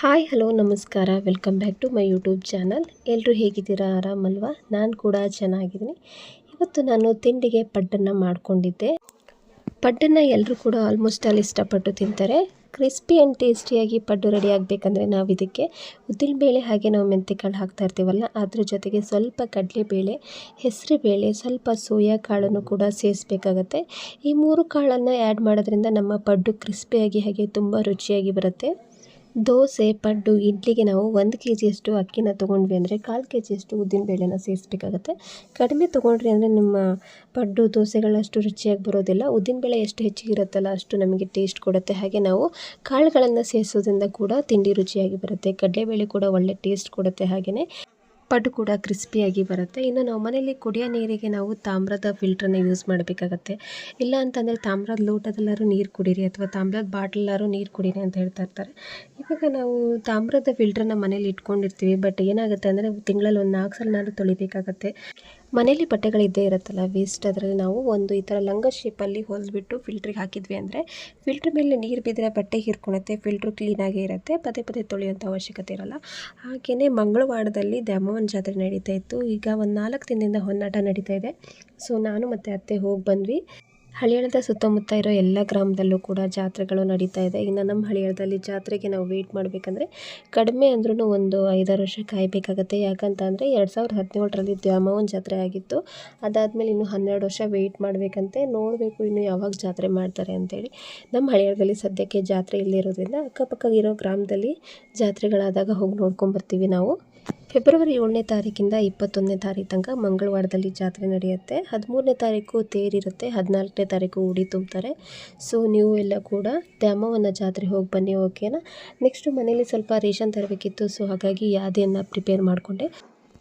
Hi, hello, ನಮಸ್ಕಾರ. Welcome back to my YouTube channel. ಎಲ್ಲರೂ ಹೇಗಿದ್ದೀರಾ? ಆರಾಮಲ್ವಾ? ನಾನು ಕೂಡ ಚೆನ್ನಾಗಿದ್ದೀನಿ. ಇವತ್ತು ನಾನು ತಿಂಡಿಗೆ ಪಡ್ಡನ್ನು ಮಾಡಿಕೊಂಡಿದ್ದೆ. ಪಡ್ಡನ್ನು ಎಲ್ಲರೂ ಕೂಡ ಆಲ್ಮೋಸ್ಟ್ ಅಲ್ಲಿ ಇಷ್ಟಪಟ್ಟು ತಿಂತಾರೆ. ಕ್ರಿಸ್ಪಿ ಆ್ಯಂಡ್ ಟೇಸ್ಟಿಯಾಗಿ ಪಡ್ಡು ರೆಡಿ ಆಗಬೇಕಂದ್ರೆ ನಾವು ಇದಕ್ಕೆ ಉದ್ದಿನಬೇಳೆ ಹಾಗೆ ನಾವು ಮೆಂತೆಕಾಳು ಹಾಕ್ತಾ ಇರ್ತೀವಲ್ಲ, ಅದ್ರ ಜೊತೆಗೆ ಸ್ವಲ್ಪ ಕಡಲೆಬೇಳೆ, ಹೆಸರುಬೇಳೆ, ಸ್ವಲ್ಪ ಸೋಯಾ ಕಾಳನ್ನು ಕೂಡ ಸೇರಿಸ್ಬೇಕಾಗತ್ತೆ. ಈ ಮೂರು ಕಾಳನ್ನು ಆ್ಯಡ್ ಮಾಡೋದ್ರಿಂದ ನಮ್ಮ ಪಡ್ಡು ಕ್ರಿಸ್ಪಿಯಾಗಿ ಹಾಗೆ ತುಂಬ ರುಚಿಯಾಗಿ ಬರುತ್ತೆ. ದೋಸೆ, ಪಡ್ಡು, ಇಡ್ಲಿಗೆ ನಾವು ಒಂದು ಕೆ ಜಿಯಷ್ಟು ಅಕ್ಕಿನ ತೊಗೊಂಡ್ವಿ ಅಂದರೆ ಕಾಲು ಕೆ ಜಿಯಷ್ಟು ಉದ್ದಿನಬೇಳೆನ ಸೇರಿಸ್ಬೇಕಾಗತ್ತೆ. ಕಡಿಮೆ ತೊಗೊಂಡ್ರಿ ಅಂದರೆ ನಿಮ್ಮ ಪಡ್ಡು ದೋಸೆಗಳಷ್ಟು ರುಚಿಯಾಗಿ ಬರೋದಿಲ್ಲ. ಉದ್ದಿನಬೇಳೆ ಎಷ್ಟು ಹೆಚ್ಚಿಗೆ ಇರುತ್ತಲ್ಲ ಅಷ್ಟು ನಮಗೆ ಟೇಸ್ಟ್ ಕೊಡುತ್ತೆ. ಹಾಗೆ ನಾವು ಕಾಳುಗಳನ್ನು ಸೇರಿಸೋದ್ರಿಂದ ಕೂಡ ತಿಂಡಿ ರುಚಿಯಾಗಿ ಬರುತ್ತೆ. ಕಡಲೆಬೇಳೆ ಕೂಡ ಒಳ್ಳೆ ಟೇಸ್ಟ್ ಕೊಡುತ್ತೆ ಹಾಗೆಯೇ. ಪಡ್ಡು ಕೂಡ ಕ್ರಿಸ್ಪಿಯಾಗಿ ಬರುತ್ತೆ. ಇನ್ನು ನಾವು ಮನೆಯಲ್ಲಿ ಕುಡಿಯೋ ನೀರಿಗೆ ನಾವು ತಾಮ್ರದ ಫಿಲ್ಟ್ರನ್ನ ಯೂಸ್ ಮಾಡಬೇಕಾಗತ್ತೆ. ಇಲ್ಲ ಅಂತಂದರೆ ತಾಮ್ರದ ಲೋಟದಲ್ಲಾದ್ರೂ ನೀರು ಕುಡೀರಿ ಅಥವಾ ತಾಮ್ರದ ಬಾಟ್ಲಲ್ಲಾದ್ರೂ ನೀರು ಕುಡೀರಿ ಅಂತ ಹೇಳ್ತಾ ಇರ್ತಾರೆ. ಇವಾಗ ನಾವು ತಾಮ್ರದ ಫಿಲ್ಟ್ರನ್ನ ಮನೇಲಿ ಇಟ್ಕೊಂಡಿರ್ತೀವಿ. ಬಟ್ ಏನಾಗುತ್ತೆ ಅಂದರೆ ತಿಂಗಳಲ್ಲಿ ಒಂದು ನಾಲ್ಕು ಸಲನಾದ್ರೂ ತೊಳಿಬೇಕಾಗತ್ತೆ. ಮನೇಲಿ ಬಟ್ಟೆಗಳಿದ್ದೇ ಇರುತ್ತಲ್ಲ ವೇಸ್ಟ್ ಅದರಲ್ಲಿ ನಾವು ಒಂದು ಈ ಥರ ಲಂಗ ಶೇಪಲ್ಲಿ ಹೊಲಿಸ್ಬಿಟ್ಟು ಫಿಲ್ಟ್ರಿಗೆ ಹಾಕಿದ್ವಿ ಅಂದರೆ ಫಿಲ್ಟ್ರ್ ಮೇಲೆ ನೀರು ಬಿದ್ದರೆ ಬಟ್ಟೆ ಹಿರ್ಕೊಳತ್ತೆ ಫಿಲ್ಟ್ರು ಕ್ಲೀನಾಗೇ ಇರುತ್ತೆ, ಪದೇ ಪದೇ ತೊಳೆಯುವಂಥ ಅವಶ್ಯಕತೆ ಇರಲ್ಲ. ಹಾಗೆಯೇ ಮಂಗಳವಾರದಲ್ಲಿ ದ್ಯಾಮವ್ವನ ಜಾತ್ರೆ ನಡೀತಾ ಇತ್ತು. ಈಗ ಒಂದು ನಾಲ್ಕು ದಿನದಿಂದ ಹೊನ್ನಾಟ ನಡೀತಾ ಇದೆ. ಸೊ ನಾನು ಮತ್ತು ಅತ್ತೆ ಹೋಗಿ ಬಂದ್ವಿ. ಹಳಿಯಾಳದ ಸುತ್ತಮುತ್ತ ಇರೋ ಎಲ್ಲ ಗ್ರಾಮದಲ್ಲೂ ಕೂಡ ಜಾತ್ರೆಗಳು ನಡೀತಾ ಇದೆ. ಇನ್ನು ನಮ್ಮ ಹಳಿಯಾಳದಲ್ಲಿ ಜಾತ್ರೆಗೆ ನಾವು ವೆಯ್ಟ್ ಮಾಡಬೇಕಂದ್ರೆ ಕಡಿಮೆ ಅಂದ್ರೂ ಒಂದು ಐದಾರು ವರ್ಷ ಕಾಯಬೇಕಾಗತ್ತೆ. ಯಾಕಂತಂದರೆ ಎರಡು ಸಾವಿರದ ಹದಿನೇಳರಲ್ಲಿ ದ್ಯಾಮವನ ಜಾತ್ರೆ ಆಗಿತ್ತು. ಅದಾದಮೇಲೆ ಇನ್ನು ಹನ್ನೆರಡು ವರ್ಷ ವೆಯ್ಟ್ ಮಾಡಬೇಕಂತೆ. ನೋಡಬೇಕು ಇನ್ನು ಯಾವಾಗ ಜಾತ್ರೆ ಮಾಡ್ತಾರೆ ಅಂತೇಳಿ. ನಮ್ಮ ಹಳಿಯಾಳದಲ್ಲಿ ಸದ್ಯಕ್ಕೆ ಜಾತ್ರೆ ಇಲ್ಲಿರೋದ್ರಿಂದ ಅಕ್ಕಪಕ್ಕ ಇರೋ ಗ್ರಾಮದಲ್ಲಿ ಜಾತ್ರೆಗಳಾದಾಗ ಹೋಗಿ ನೋಡ್ಕೊಂಬರ್ತೀವಿ ನಾವು. ಫೆಬ್ರವರಿ ಏಳನೇ ತಾರೀಕಿಂದ ಇಪ್ಪತ್ತೊಂದನೇ ತಾರೀಕು ತನಕ ಮಂಗಳವಾರದಲ್ಲಿ ಜಾತ್ರೆ ನಡೆಯುತ್ತೆ. ಹದಿಮೂರನೇ ತಾರೀಕು ತೇರಿರುತ್ತೆ, ಹದಿನಾಲ್ಕನೇ ತಾರೀಕು ಉಡಿ ತುಂಬ್ತಾರೆ. ಸೊ ನೀವು ಎಲ್ಲ ಕೂಡ ದ್ಯಾಮವನ್ನು ಜಾತ್ರೆ ಹೋಗಿ ಬನ್ನಿ ಓಕೆನಾ ನೆಕ್ಸ್ಟು ಮನೇಲಿ ಸ್ವಲ್ಪ ರೇಷನ್ ತರಬೇಕಿತ್ತು ಸೊ ಹಾಗಾಗಿ ಯಾದೆಯನ್ನು ಪ್ರಿಪೇರ್ ಮಾಡಿಕೊಂಡೆ.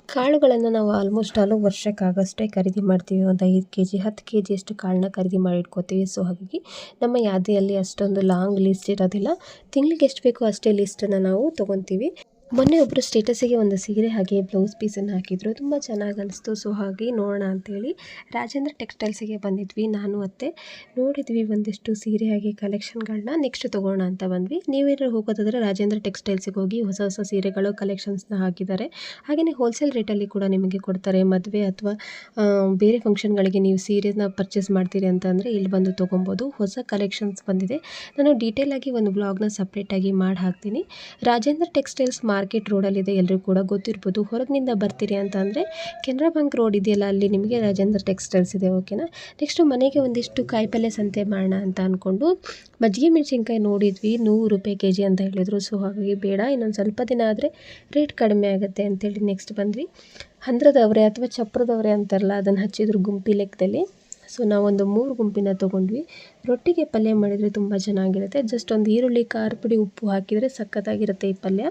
ಕಾಳುಗಳನ್ನು ನಾವು ಆಲ್ಮೋಸ್ಟ್ ಆಲು ವರ್ಷಕ್ಕಾಗಷ್ಟೇ ಖರೀದಿ ಮಾಡ್ತೀವಿ. ಒಂದು ಐದು ಕೆ ಜಿ ಹತ್ತು ಕೆ ಜಿಯಷ್ಟು ಕಾಳನ್ನ ಖರೀದಿ ಮಾಡಿ ಇಟ್ಕೋತೀವಿ. ಸೊ ಹಾಗಾಗಿ ನಮ್ಮ ಯಾದಿಯಲ್ಲಿ ಅಷ್ಟೊಂದು ಲಾಂಗ್ ಲಿಸ್ಟ್ ಇರೋದಿಲ್ಲ. ತಿಂಗಳಿಗೆ ಎಷ್ಟು ಬೇಕೋ ಅಷ್ಟೇ ಲಿಸ್ಟನ್ನು ನಾವು ತೊಗೊತೀವಿ. ಮೊನ್ನೆ ಒಬ್ಬರು ಸ್ಟೇಟಸಿಗೆ ಒಂದು ಸೀರೆ ಹಾಗೆ ಬ್ಲೌಸ್ ಪೀಸನ್ನು ಹಾಕಿದ್ರು. ತುಂಬ ಚೆನ್ನಾಗಿ ಅನಿಸ್ತು. ಸೊ ಹಾಗೆ ನೋಡೋಣ ಅಂತೇಳಿ ರಾಜೇಂದ್ರ ಟೆಕ್ಸ್ಟೈಲ್ಸಿಗೆ ಬಂದಿದ್ವಿ. ನಾನು ಅತ್ತೆ. ನೋಡಿದ್ವಿ ಒಂದಿಷ್ಟು ಸೀರೆ ಹಾಗೆ ಕಲೆಕ್ಷನ್ಗಳನ್ನ ನೆಕ್ಸ್ಟ್ ತೊಗೋಣ ಅಂತ ಬಂದ್ವಿ. ನೀವೇನಾದ್ರು ಹೋಗೋದಾದರೆ ರಾಜೇಂದ್ರ ಟೆಕ್ಸ್ಟೈಲ್ಸಿಗೆ ಹೋಗಿ ಹೊಸ ಹೊಸ ಸೀರೆಗಳು ಕಲೆಕ್ಷನ್ಸ್ನ ಹಾಕಿದ್ದಾರೆ. ಹಾಗೆಯೇ ಹೋಲ್ಸೇಲ್ ರೇಟಲ್ಲಿ ಕೂಡ ನಿಮಗೆ ಕೊಡ್ತಾರೆ. ಮದುವೆ ಅಥವಾ ಬೇರೆ ಫಂಕ್ಷನ್ಗಳಿಗೆ ನೀವು ಸೀರೆನ ಪರ್ಚೇಸ್ ಮಾಡ್ತೀರಿ ಅಂತಂದರೆ ಇಲ್ಲಿ ಬಂದು ತೊಗೊಬೋದು. ಹೊಸ ಕಲೆಕ್ಷನ್ಸ್ ಬಂದಿದೆ. ನಾನು ಡೀಟೇಲಾಗಿ ಒಂದು ಬ್ಲಾಗ್ನ ಸಪ್ರೇಟಾಗಿ ಮಾಡಿ ಹಾಕ್ತೀನಿ ರಾಜೇಂದ್ರ ಟೆಕ್ಸ್ಟೈಲ್ಸ್ ಮಾರ್ಕೆಟ್ ರೋಡಲ್ಲಿದೆ ಎಲ್ಲರಿಗೂ ಕೂಡ ಗೊತ್ತಿರ್ಬೋದು. ಹೊರಗಿನಿಂದ ಬರ್ತೀರಿ ಅಂತ ಅಂದರೆ ಕೆನರಾ ಬ್ಯಾಂಕ್ ರೋಡ್ ಇದೆಯಲ್ಲ, ಅಲ್ಲಿ ನಿಮಗೆ ರಾಜೇಂದ್ರ ಟೆಕ್ಸ್ಟೈಲ್ಸ್ ಇದೆ, ಓಕೆನಾ? ನೆಕ್ಸ್ಟು ಮನೆಗೆ ಒಂದಿಷ್ಟು ಕಾಯಿಪಲ್ಯ ಸಂತೆ ಮಾಡೋಣ ಅಂತ ಅಂದ್ಕೊಂಡು ಮಜ್ಜಿಗೆ ಮೆಣಸಿನ್ಕಾಯಿ ನೋಡಿದ್ವಿ, ನೂರು ರೂಪಾಯಿ ಕೆ ಜಿ ಅಂತ ಹೇಳಿದರು. ಸೊ, ಹಾಗಾಗಿ ಬೇಡ, ಇನ್ನೊಂದು ಸ್ವಲ್ಪ ದಿನ ಆದರೆ ರೇಟ್ ಕಡಿಮೆ ಆಗುತ್ತೆ ಅಂತೇಳಿ ನೆಕ್ಸ್ಟ್ ಬಂದ್ವಿ. ಹಂದ್ರದವರೆ ಅಥವಾ ಚಪ್ರದವರೆ ಅಂತಾರಲ್ಲ, ಅದನ್ನು ಹಚ್ಚಿದ್ರು ಗುಂಪಿ ಲೆಕ್ಕದಲ್ಲಿ. ಸೊ, ನಾವೊಂದು ಮೂರು ಗುಂಪಿನ ತೊಗೊಂಡ್ವಿ. ರೊಟ್ಟಿಗೆ ಪಲ್ಯ ಮಾಡಿದರೆ ತುಂಬ ಚೆನ್ನಾಗಿರುತ್ತೆ. ಜಸ್ಟ್ ಒಂದು ಈರುಳ್ಳಿ, ಖಾರ ಪುಡಿ, ಉಪ್ಪು ಹಾಕಿದರೆ ಸಖತ್ತಾಗಿರುತ್ತೆ ಈ ಪಲ್ಯ.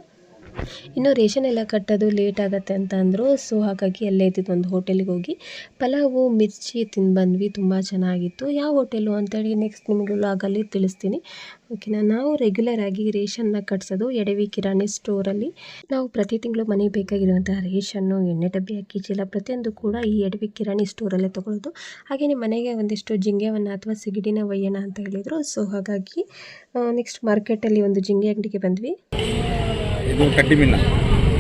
ಇನ್ನು ರೇಷನ್ ಎಲ್ಲ ಕಟ್ಟೋದು ಲೇಟ್ ಆಗುತ್ತೆ ಅಂತ ಅಂದರು. ಸೊ ಹಾಗಾಗಿ ಅಲ್ಲೇ ಇದ್ದಿದ್ದು ಒಂದು ಹೋಟೆಲಿಗೆ ಹೋಗಿ ಪಲಾವು, ಮಿರ್ಚಿ ತಿಂದು ಬಂದ್ವಿ ತುಂಬ ಚೆನ್ನಾಗಿತ್ತು. ಯಾವ ಹೋಟೆಲು ಅಂತೇಳಿ ನೆಕ್ಸ್ಟ್ ನಿಮಗೆ ಆಗಲ್ಲಿ ತಿಳಿಸ್ತೀನಿ. ಓಕೆನಾ ನಾವು ರೆಗ್ಯುಲರ್ ಆಗಿ ರೇಷನ್ನ ಕಟ್ಸೋದು ಎಡವಿ ಕಿರಾಣಿ ಸ್ಟೋರಲ್ಲಿ ನಾವು ಪ್ರತಿ ತಿಂಗಳು ಮನೆಗೆ ಬೇಕಾಗಿರುವಂತಹ ರೇಷನ್ನು ಎಣ್ಣೆ, ಡಬ್ಬಿ, ಅಕ್ಕಿ, ಚೀಲ ಪ್ರತಿಯೊಂದು ಕೂಡ ಈ ಎಡವಿ ಕಿರಾಣಿ ಸ್ಟೋರಲ್ಲೇ ತೊಗೊಳ್ಳೋದು ಹಾಗೆಯೇ ಮನೆಗೆ ಒಂದಿಷ್ಟು ಜಿಂಗೆವನ್ನು ಅಥವಾ ಸಿಗಡಿನ ಒಯ್ಯೋಣ ಅಂತ ಹೇಳಿದರು. ಸೊ ಹಾಗಾಗಿ ನೆಕ್ಸ್ಟ್ ಮಾರ್ಕೆಟಲ್ಲಿ ಒಂದು ಜಿಂಗೆ ಅಂಗಡಿಗೆ ಬಂದ್ವಿ. ಇದು ಕಡ್ಡಿ ಮೀನ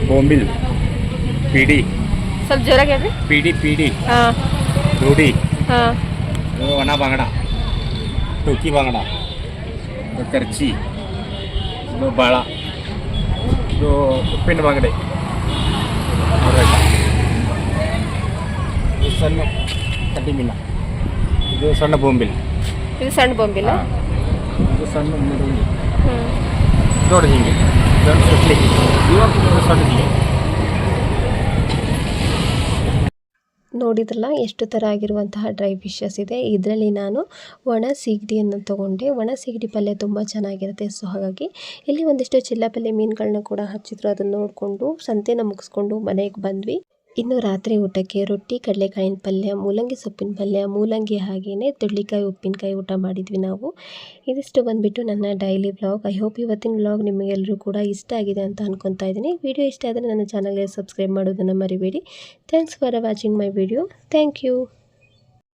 ಬೊಂಬಿಲ್ ಪಿಡಿ. ಸ್ವಲ್ಪ ಜೋರಾಗಿ ಹೇಳ್ರಿ. PD PD. ಹಾಂ. ರೂಢಿ ಹಾಂ. ಇದು ಒಣ ಬಾಂಗಡ ಟೋಕಿ ಬಾಂಗಡ ಇದು ಕರ್ಚಿ ಇದು ಬಾಳ ಇದು ಉಪ್ಪಿನ ಬಾಂಗಡೆ. ಇದು ಸಣ್ಣ ಕಡ್ಡಿ ಮೀನ ಇದು ಸಣ್ಣ ಬೊಂಬಿಲ್. ಇದು ಸಣ್ಣ ಬೊಂಬಿಲ್ಲ ಇದು ಸಣ್ಣ ದೊಡ್ಡ ಹಿಂಗೆ. ನೋಡಿದ್ರಲ್ಲ ಎಷ್ಟು ಥರ ಆಗಿರುವಂತಹ ಡ್ರೈ ಫಿಶಸ್ ಇದೆ. ಇದರಲ್ಲಿ ನಾನು ಒಣ ಸೀಗಡಿಯನ್ನು ತೊಗೊಂಡೆ. ಒಣ ಸೀಗಡಿ ಪಲ್ಯ ತುಂಬ ಚೆನ್ನಾಗಿರುತ್ತೆ. ಸೊ ಹಾಗಾಗಿ ಇಲ್ಲಿ ಒಂದಿಷ್ಟು ಚಿಲ್ಲಪಲ್ಲೆ ಮೀನುಗಳನ್ನ ಕೂಡ ಹಚ್ಚಿದ್ರು. ಅದನ್ನು ನೋಡಿಕೊಂಡು ಸಂತೆನ ಮುಗಿಸ್ಕೊಂಡು ಮನೆಗೆ ಬಂದ್ವಿ. ಇನ್ನು ರಾತ್ರಿ ಊಟಕ್ಕೆ ರೊಟ್ಟಿ, ಕಡಲೆಕಾಯಿನ ಪಲ್ಯ, ಮೂಲಂಗಿ ಸೊಪ್ಪಿನ ಪಲ್ಯ, ಮೂಲಂಗಿ ಹಾಗೆಯೇ ತುಳ್ಳಿಕಾಯಿ, ಉಪ್ಪಿನಕಾಯಿ ಊಟ ಮಾಡಿದ್ವಿ ನಾವು. ಇದಿಷ್ಟು ಬಂದುಬಿಟ್ಟು ನನ್ನ ಡೈಲಿ ವ್ಲಾಗ್ ಐ ಹೋಪ್ ಇವತ್ತಿನ ವ್ಲಾಗ್ ನಿಮಗೆಲ್ಲರೂ ಕೂಡ ಇಷ್ಟ ಆಗಿದೆ ಅಂತ ಅಂದ್ಕೊತಾ ಇದ್ದೀನಿ. ವಿಡಿಯೋ ಇಷ್ಟ ಆದರೆ ನನ್ನ ಚಾನಲ್ಗೆ ಸಬ್ಸ್ಕ್ರೈಬ್ ಮಾಡೋದನ್ನು ಮರಿಬೇಡಿ. Thanks for watching my video thank you